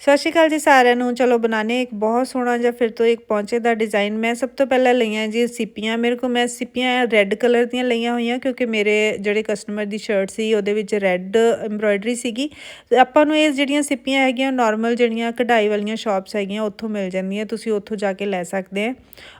ਸਤਿ ਸ਼੍ਰੀ ਅਕਾਲ ਜੀ ਸਾਰਿਆਂ ਨੂੰ। ਚਲੋ ਬਣਾਣੇ ਇੱਕ ਬਹੁਤ ਸੋਹਣਾ ਜਿਹਾ ਫਿਰ ਤੋਂ ਇੱਕ ਪੌਂਚੇ ਦਾ ਡਿਜ਼ਾਈਨ ਮੈਂ ਸਭ ਤੋਂ ਪਹਿਲਾਂ ਲਈਆਂ ਜੀ ਸਿੱਪੀਆਂ। ਮੇਰੇ ਕੋਲ ਮੈਂ ਸਿੱਪੀਆਂ ਰੈੱਡ ਕਲਰ ਦੀਆਂ ਲਈਆਂ ਹੋਈਆਂ ਕਿਉਂਕਿ ਮੇਰੇ ਜਿਹੜੇ ਕਸਟਮਰ ਦੀ ਸ਼ਰਟ ਸੀ ਉਹਦੇ ਵਿੱਚ ਰੈੱਡ ਐਮਬ੍ਰੋਇਡਰੀ ਸੀਗੀ। ਤੇ ਆਪਾਂ ਨੂੰ ਇਹ ਜਿਹੜੀਆਂ ਸਿੱਪੀਆਂ ਹੈਗੀਆਂ ਨਾਰਮਲ ਜਿਹੜੀਆਂ ਕਢਾਈ ਵਾਲੀਆਂ ਸ਼ਾਪਸ ਹੈਗੀਆਂ, ਉੱਥੋਂ ਮਿਲ ਜਾਂਦੀਆਂ। ਤੁਸੀਂ ਉੱਥੋਂ ਜਾ ਕੇ ਲੈ ਸਕਦੇ ਆ।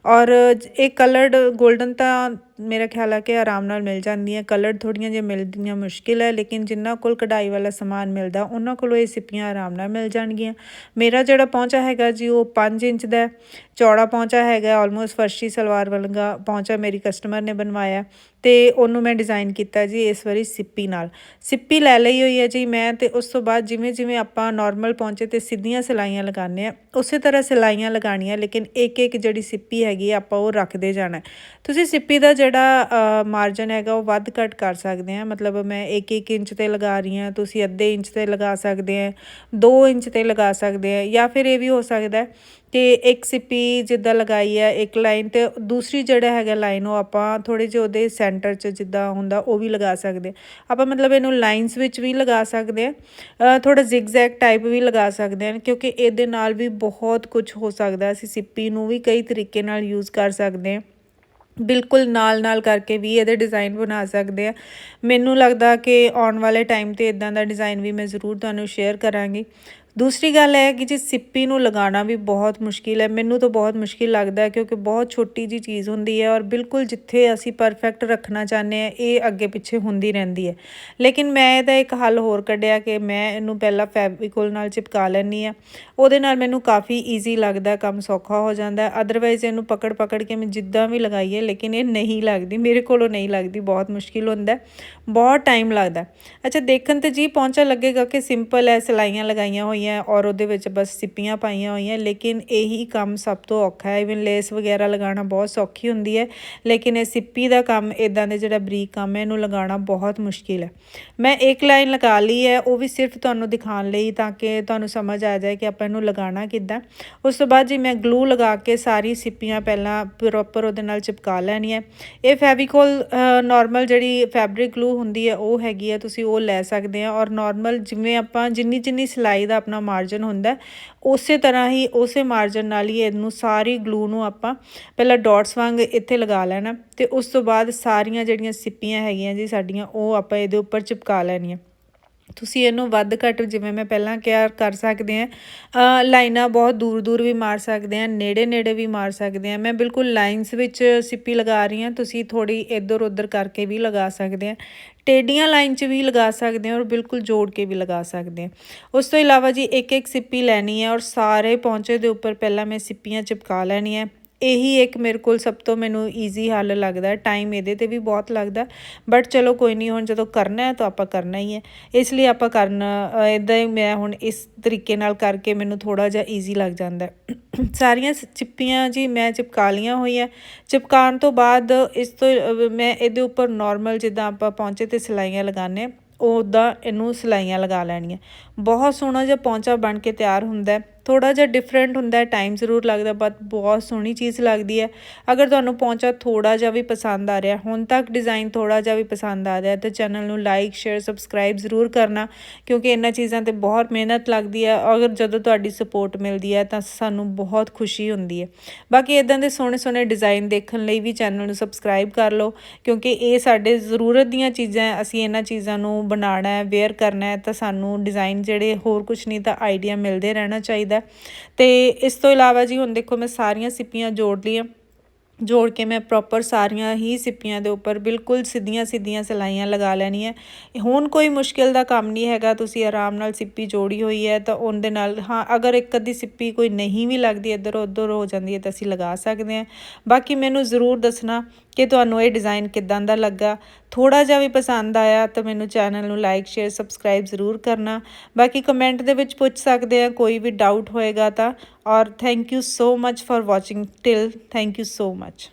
ਔਰ ਇਹ ਕਲਰਡ 골ਡਨ ਤਾਂ ਮੇਰਾ ਖਿਆਲ ਹੈ ਕਿ ਆਰਾਮ ਨਾਲ ਮਿਲ ਜਾਂਦੀਆਂ ਕਲਰ ਥੋੜੀਆਂ ਜਿਹੀਆਂ ਮਿਲਦੀਆਂ ਮੁਸ਼ਕਿਲ ਹੈ ਲੇਕਿਨ ਜਿੰਨਾ ਕੋਲ ਕਢਾਈ ਵਾਲਾ ਸਮਾਨ ਮਿਲਦਾ, ਉਹਨਾਂ ਕੋਲੋਂ ਇਹ ਸਿੱਪੀਆਂ ਆਰਾਮ ਨਾਲ ਮਿਲ ਜਾਣਗੀਆਂ। ਮੇਰਾ ਜਿਹੜਾ ਪਹੁੰਚਾ ਹੈਗਾ ਜੀ, ਉਹ 5 ਇੰਚ ਦਾ ਚੌੜਾ ਪਹੁੰਚਾ ਹੈਗਾ ਆਲਮੋਸਟ ਫਰਸ਼ੀ ਸਲਵਾਰ ਵਾਲਾ ਪਹੁੰਚਾ ਮੇਰੀ ਕਸਟਮਰ ਨੇ ਬਣਵਾਇਆ। ਤੇ ਉਹਨੂੰ ਮੈਂ ਡਿਜ਼ਾਈਨ ਕੀਤਾ ਜੀ ਇਸ ਵਾਰੀ ਸਿੱਪੀ ਨਾਲ। ਸਿੱਪੀ ਲੈ ਲਈ ਹੋਈ ਹੈ ਜੀ ਮੈਂ ਤੇ ਉਸ ਤੋਂ ਬਾਅਦ ਜਿਵੇਂ ਜਿਵੇਂ ਆਪਾਂ ਨਾਰਮਲ ਪਹੁੰਚੇ ਤੇ ਸਿੱਧੀਆਂ ਸਿਲਾਈਆਂ ਲਗਾਉਂਦੇ ਆ ਉਸੇ ਤਰ੍ਹਾਂ ਸਿਲਾਈਆਂ ਲਗਾਣੀਆਂ ਲੇਕਿਨ ਇੱਕ ਇੱਕ ਜਿਹੜੀ ਸਿੱਪੀ ਹੈਗੀ ਆਪਾਂ ਉਹ ਰੱਖਦੇ ਜਾਣਾ ਤੁਸੀਂ ਸਿੱਪੀ ਦਾ ਜਿਹੜਾ ਮਾਰਜਨ ਹੈਗਾ ਉਹ ਵੱਧ ਘੱਟ ਕਰ ਸਕਦੇ ਆ ਮਤਲਬ ਮੈਂ 1-1 ਇੰਚ ਤੇ ਲਗਾ ਰਹੀ ਹਾਂ, ਤੁਸੀਂ ਅੱਧੇ ਇੰਚ ਤੇ ਲਗਾ ਸਕਦੇ ਆ 2 ਇੰਚ ਤੇ ਲਗਾ ਸਕਦੇ ਆ ਜਾਂ ਫਿਰ ਇਹ ਵੀ ਹੋ ਸਕਦਾ ਕਿ ਇੱਕ ਸਿੱਪੀ ਜਿੱਦਾਂ ਲਗਾਈ ਹੈ ਇੱਕ ਲਾਈਨ ਤੇ ਦੂਸਰੀ ਜਿਹੜਾ ਹੈਗਾ ਲਾਈਨ ਉਹ ਆਪਾਂ ਥੋੜੇ ਜਿਹਾ ਉਹਦੇ ਸੈਂਟਰ 'ਚ ਜਿੱਦਾਂ ਹੁੰਦਾ, ਉਹ ਵੀ ਲਗਾ ਸਕਦੇ ਆਪਾਂ ਮਤਲਬ ਇਹਨੂੰ ਲਾਈਨਸ ਵਿੱਚ ਵੀ ਲਗਾ ਸਕਦੇ ਆ ਥੋੜਾ ਜ਼ਿਗਜ਼ੈਗ ਟਾਈਪ ਵੀ ਲਗਾ ਸਕਦੇ ਆ, ਕਿਉਂਕਿ ਇਹਦੇ ਨਾਲ ਵੀ ਬਹੁਤ ਕੁਝ ਹੋ ਸਕਦਾ ਅਸੀਂ ਸਿੱਪੀ ਨੂੰ ਵੀ ਕਈ ਤਰੀਕੇ ਨਾਲ ਯੂਜ਼ ਕਰ ਸਕਦੇ ਆ। ਬਿਲਕੁਲ ਨਾਲ ਨਾਲ ਕਰਕੇ ਵੀ ਇਹਦੇ ਡਿਜ਼ਾਈਨ ਬਣਾ ਸਕਦੇ ਆ। ਮੈਨੂੰ ਲੱਗਦਾ ਕਿ ਆਉਣ ਵਾਲੇ ਟਾਈਮ ਤੇ ਇਦਾਂ ਦਾ ਡਿਜ਼ਾਈਨ ਵੀ ਮੈਂ ਜ਼ਰੂਰ ਤੁਹਾਨੂੰ ਸ਼ੇਅਰ ਕਰਾਂਗੀ। ਦੂਸਰੀ ਗੱਲ ਹੈ ਕਿ ਜੀ ਸਿੱਪੀ ਨੂੰ ਲਗਾਉਣਾ ਵੀ ਬਹੁਤ ਮੁਸ਼ਕਿਲ ਹੈ, ਮੈਨੂੰ ਤਾਂ ਬਹੁਤ ਮੁਸ਼ਕਿਲ ਲੱਗਦਾ ਹੈ ਕਿਉਂਕਿ ਬਹੁਤ ਛੋਟੀ ਜੀ ਚੀਜ਼ ਹੁੰਦੀ ਹੈ ਔਰ ਬਿਲਕੁਲ ਜਿੱਥੇ ਅਸੀਂ ਪਰਫੈਕਟ ਰੱਖਣਾ ਚਾਹੁੰਦੇ ਆ ਇਹ ਅੱਗੇ ਪਿੱਛੇ ਹੁੰਦੀ ਰਹਿੰਦੀ ਹੈ। ਲੇਕਿਨ ਮੈਂ ਇਹਦਾ ਇੱਕ ਹੱਲ ਹੋਰ ਕੱਢਿਆ ਕਿ ਮੈਂ ਇਹਨੂੰ ਪਹਿਲਾਂ ਫੈਬਰਿਕੋਲ ਨਾਲ ਚਿਪਕਾ ਲੈਣੀ ਆ ਉਹਦੇ ਨਾਲ ਮੈਨੂੰ ਕਾਫੀ ਈਜ਼ੀ ਲੱਗਦਾ, ਕੰਮ ਸੌਖਾ ਹੋ ਜਾਂਦਾ ਅਦਰਵਾਈਜ਼ ਇਹਨੂੰ ਪਕੜ ਪਕੜ ਕੇ ਮੈਂ ਜਿੱਦਾਂ ਵੀ ਲਗਾਈਏ ਲੇਕਿਨ ਇਹ ਨਹੀਂ ਲੱਗਦੀ, ਮੇਰੇ ਕੋਲੋਂ ਨਹੀਂ ਲੱਗਦੀ, ਬਹੁਤ ਮੁਸ਼ਕਿਲ ਹੁੰਦਾ ਬਹੁਤ ਟਾਈਮ ਲੱਗਦਾ ਅੱਛਾ, ਦੇਖਣ ਤੇ ਜੀ ਪਹੁੰਚਾ ਲੱਗੇਗਾ ਕਿ ਸਿੰਪਲ ਹੈ, ਸਿਲਾਈਆਂ ਲਗਾਈਆਂ ਹੋਈਆਂ ਹੋਈਆਂ ਔਰ ਉਹਦੇ ਵਿੱਚ ਬਸ ਸਿੱਪੀਆਂ ਪਾਈਆਂ ਹੋਈਆਂ, ਲੇਕਿਨ ਇਹੀ ਕੰਮ ਸਭ ਤੋਂ ਔਖਾ ਹੈ। ਇਵਨ ਲੇਸ ਵਗੈਰਾ ਲਗਾਉਣਾ ਬਹੁਤ ਸੌਖੀ ਹੁੰਦੀ ਹੈ, ਲੇਕਿਨ ਇਹ ਸਿੱਪੀ ਦਾ ਕੰਮ ਇਦਾਂ ਦੇ ਜਿਹੜਾ ਬਰੀਕ ਕੰਮ ਹੈ, ਇਹਨੂੰ ਲਗਾਉਣਾ ਬਹੁਤ ਮੁਸ਼ਕਿਲ ਹੈ। ਮੈਂ ਇੱਕ ਲਾਈਨ ਲਗਾ ਲਈ ਹੈ, ਉਹ ਵੀ ਸਿਰਫ ਤੁਹਾਨੂੰ ਦਿਖਾਉਣ ਲਈ, ਤਾਂ ਕਿ ਤੁਹਾਨੂੰ ਸਮਝ ਆ ਜਾਏ ਕਿ ਆਪਾਂ ਇਹਨੂੰ ਲਗਾਉਣਾ ਕਿੱਦਾਂ। ਉਸ ਤੋਂ ਬਾਅਦ ਜੀ ਮੈਂ ਗਲੂ ਲਗਾ ਕੇ ਸਾਰੀ ਸਿੱਪੀਆਂ ਪਹਿਲਾਂ ਪ੍ਰੋਪਰ ਉਹਦੇ ਨਾਲ ਚਿਪਕਾ ਲੈਣੀ ਹੈ। ਇਹ ਫੈਵੀਕੋਲ ਨਾਰਮਲ ਜਿਹੜੀ ਫੈਬਰਿਕ ਗਲੂ ਹੁੰਦੀ ਹੈ, ਉਹ ਹੈਗੀ ਹੈ, ਤੁਸੀਂ ਉਹ ਲੈ ਸਕਦੇ ਆ। ਔਰ ਨਾਰਮਲ ਜਿਵੇਂ ਆਪਾਂ ਜਿੰਨੀ ਜਿੰਨੀ ਸਿਲਾਈ ਦਾ ਆਪਣਾ ਮਾਰਜਨ ਹੁੰਦਾ ਉਸੇ ਤਰ੍ਹਾਂ ਹੀ ਉਸੇ ਮਾਰਜਨ ਨਾਲ ਹੀ ਇਹਨੂੰ ਸਾਰੀ ਗਲੂ ਨੂੰ ਆਪਾਂ ਪਹਿਲਾਂ ਡਾਟਸ ਵਾਂਗ ਇੱਥੇ ਲਗਾ ਲੈਣਾ ਤੇ ਉਸ ਤੋਂ ਬਾਅਦ ਸਾਰੀਆਂ ਜਿਹੜੀਆਂ ਸਿੱਪੀਆਂ ਹੈਗੀਆਂ ਜੀ ਸਾਡੀਆਂ, ਉਹ ਆਪਾਂ ਇਹਦੇ ਉੱਪਰ ਚਿਪਕਾ ਲੈਣੀਆਂ। ਤੁਸੀਂ ਇਹਨੂੰ ਵੱਧ ਘੱਟ ਜਿਵੇਂ ਮੈਂ ਪਹਿਲਾਂ ਕਿਹਾ ਕਰ ਸਕਦੇ ਆ ਲਾਈਨਾਂ ਬਹੁਤ ਦੂਰ ਦੂਰ ਵੀ ਮਾਰ ਸਕਦੇ ਆ ਨੇੜੇ ਨੇੜੇ ਵੀ ਮਾਰ ਸਕਦੇ ਆ ਮੈਂ ਬਿਲਕੁਲ ਲਾਈਨਸ ਵਿੱਚ ਸਿੱਪੀ ਲਗਾ ਰਹੀ ਹਾਂ, ਤੁਸੀਂ ਥੋੜੀ ਇੱਧਰ ਉੱਧਰ ਕਰਕੇ ਵੀ ਲਗਾ ਸਕਦੇ ਆ ਟੇਡੀਆਂ ਲਾਈਨ 'ਚ ਵੀ ਲਗਾ ਸਕਦੇ ਆ ਔਰ ਬਿਲਕੁਲ ਜੋੜ ਕੇ ਵੀ ਲਗਾ ਸਕਦੇ ਆ ਉਸ ਤੋਂ ਇਲਾਵਾ ਜੀ ਇੱਕ ਇੱਕ ਸਿੱਪੀ ਲੈਣੀ ਹੈ ਔਰ ਸਾਰੇ ਪੌਂਚੇ ਦੇ ਉੱਪਰ ਪਹਿਲਾਂ ਮੈਂ ਸਿੱਪੀਆਂ ਚਿਪਕਾ ਲੈਣੀਆਂ। ਇਹੀ ਇੱਕ ਮੇਰੇ ਕੋਲ ਸਭ ਤੋਂ ਮੈਨੂੰ ਈਜ਼ੀ ਹੱਲ ਲੱਗਦਾ ਟਾਈਮ ਇਹਦੇ ਤੇ ਵੀ ਬਹੁਤ ਲੱਗਦਾ ਬਟ ਚਲੋ ਕੋਈ ਨਹੀਂ, ਹੁਣ ਜਦੋਂ ਕਰਨਾ ਹੈ ਤਾਂ ਆਪਾਂ ਕਰਨਾ ਹੀ ਹੈ। ਇਸ ਲਈ ਆਪਾਂ ਕਰਨਾ ਇਦਾਂ ਹੀ ਮੈਂ ਹੁਣ ਇਸ ਤਰੀਕੇ ਨਾਲ ਕਰਕੇ ਮੈਨੂੰ ਥੋੜਾ ਜਿਹਾ ਈਜ਼ੀ ਲੱਗ ਜਾਂਦਾ ਸਾਰੀਆਂ ਚਿੱਪੀਆਂ ਜੀ ਮੈਂ ਚਿਪਕਾ ਲੀਆਂ ਹੋਈਆਂ। ਚਿਪਕਾਉਣ ਤੋਂ ਬਾਅਦ ਇਸ ਤੋਂ ਮੈਂ ਇਹਦੇ ਉੱਪਰ ਨਾਰਮਲ ਜਿੱਦਾਂ ਆਪਾਂ ਪਹੁੰਚੇ ਤੇ ਸਿਲਾਈਆਂ ਲਗਾਣੇ ਉਦਾਂ ਇਹਨੂੰ ਸਿਲਾਈਆਂ ਲਗਾ ਲੈਣੀਆਂ। ਬਹੁਤ ਸੋਹਣਾ ਜਿਹਾ ਪੌਂਚਾ ਬਣ ਕੇ ਤਿਆਰ ਹੁੰਦਾ ਥੋੜਾ ਜਿਹਾ ਡਿਫਰੈਂਟ ਹੁੰਦਾ ਟਾਈਮ ਜ਼ਰੂਰ ਲੱਗਦਾ ਬਟ ਬਹੁਤ ਸੋਹਣੀ ਚੀਜ਼ ਲੱਗਦੀ ਹੈ। ਅਗਰ ਤੁਹਾਨੂੰ ਪਹੁੰਚਾ ਥੋੜਾ ਜਿਹਾ ਵੀ ਪਸੰਦ ਆ ਰਿਹਾ, ਹੁਣ ਤੱਕ ਡਿਜ਼ਾਈਨ ਥੋੜਾ ਜਿਹਾ ਵੀ ਪਸੰਦ ਆ ਰਿਹਾ, ਤਾਂ ਚੈਨਲ ਨੂੰ ਲਾਈਕ ਸ਼ੇਅਰ ਸਬਸਕ੍ਰਾਈਬ ਜ਼ਰੂਰ ਕਰਨਾ, ਕਿਉਂਕਿ ਇਹਨਾਂ ਚੀਜ਼ਾਂ ਤੇ ਬਹੁਤ ਮਿਹਨਤ ਲੱਗਦੀ ਹੈ। ਅਗਰ ਜਦੋਂ ਤੁਹਾਡੀ ਸਪੋਰਟ ਮਿਲਦੀ ਹੈ, ਤਾਂ ਸਾਨੂੰ ਬਹੁਤ ਖੁਸ਼ੀ ਹੁੰਦੀ ਹੈ। ਬਾਕੀ ਇਦਾਂ ਦੇ ਸੋਹਣੇ ਸੋਹਣੇ ਡਿਜ਼ਾਈਨ ਦੇਖਣ ਲਈ ਵੀ ਚੈਨਲ ਨੂੰ ਸਬਸਕ੍ਰਾਈਬ ਕਰ ਲਓ, ਕਿਉਂਕਿ ਇਹ ਸਾਡੇ ਜ਼ਰੂਰਤ ਦੀਆਂ ਚੀਜ਼ਾਂ ਅਸੀਂ ਇਹਨਾਂ ਚੀਜ਼ਾਂ ਨੂੰ ਬਣਾਉਣਾ ਹੈ ਵੇਅਰ ਕਰਨਾ ਹੈ, ਤਾਂ ਸਾਨੂੰ ਡਿਜ਼ਾਈਨ ਜਿਹੜੇ ਹੋਰ ਕੁਝ ਨਹੀਂ, ਤਾਂ ਆਈਡੀਆ ਮਿਲਦੇ ਰਹਿਣਾ ਚਾਹੀਦਾ ਤੇ ਇਸ ਤੋਂ ਇਲਾਵਾ ਜੀ ਹੁਣ ਦੇਖੋ ਮੈਂ ਸਾਰੀਆਂ ਸਿੱਪੀਆਂ ਜੋੜ ਲਈਆਂ। ਜੋੜ ਕੇ ਮੈਂ ਪ੍ਰੋਪਰ ਸਾਰੀਆਂ ਹੀ ਸਿੱਪੀਆਂ ਦੇ ਉੱਪਰ ਬਿਲਕੁਲ ਸਿੱਧੀਆਂ ਸਿੱਧੀਆਂ ਸਲਾਈਆਂ ਲਗਾ ਲੈਣੀਆਂ। ਹੁਣ ਕੋਈ ਮੁਸ਼ਕਿਲ ਦਾ ਕੰਮ ਨਹੀਂ ਹੈਗਾ, ਤੁਸੀਂ ਆਰਾਮ ਨਾਲ ਸਿੱਪੀ ਜੋੜੀ ਹੋਈ ਹੈ ਤਾਂ ਉਹਦੇ ਨਾਲ ਹਾਂ, ਅਗਰ ਇੱਕ ਅੱਧੀ ਸਿੱਪੀ ਕੋਈ ਨਹੀਂ ਵੀ ਲੱਗਦੀ, ਇੱਧਰ ਉੱਧਰ ਹੋ ਜਾਂਦੀ ਹੈ ਤਾਂ ਅਸੀਂ ਲਗਾ ਸਕਦੇ ਹਾਂ। ਬਾਕੀ ਮੈਨੂੰ ਜ਼ਰੂਰ ਦੱਸਣਾ ਕਿ ਤੁਹਾਨੂੰ ਇਹ ਡਿਜ਼ਾਈਨ ਕਿਦਾਂ ਦਾ ਲੱਗਾ। ਥੋੜਾ ਜਿਹਾ ਵੀ ਪਸੰਦ ਆਇਆ ਤਾਂ ਮੈਨੂੰ ਚੈਨਲ ਨੂੰ ਲਾਈਕ ਸ਼ੇਅਰ ਸਬਸਕ੍ਰਾਈਬ ਜ਼ਰੂਰ ਕਰਨਾ। ਬਾਕੀ ਕਮੈਂਟ ਦੇ ਵਿੱਚ ਪੁੱਛ ਸਕਦੇ ਆ, ਕੋਈ ਵੀ ਡਾਊਟ ਹੋਏਗਾ ਤਾਂ। ਔਰ thank you so much for watching till thank you so much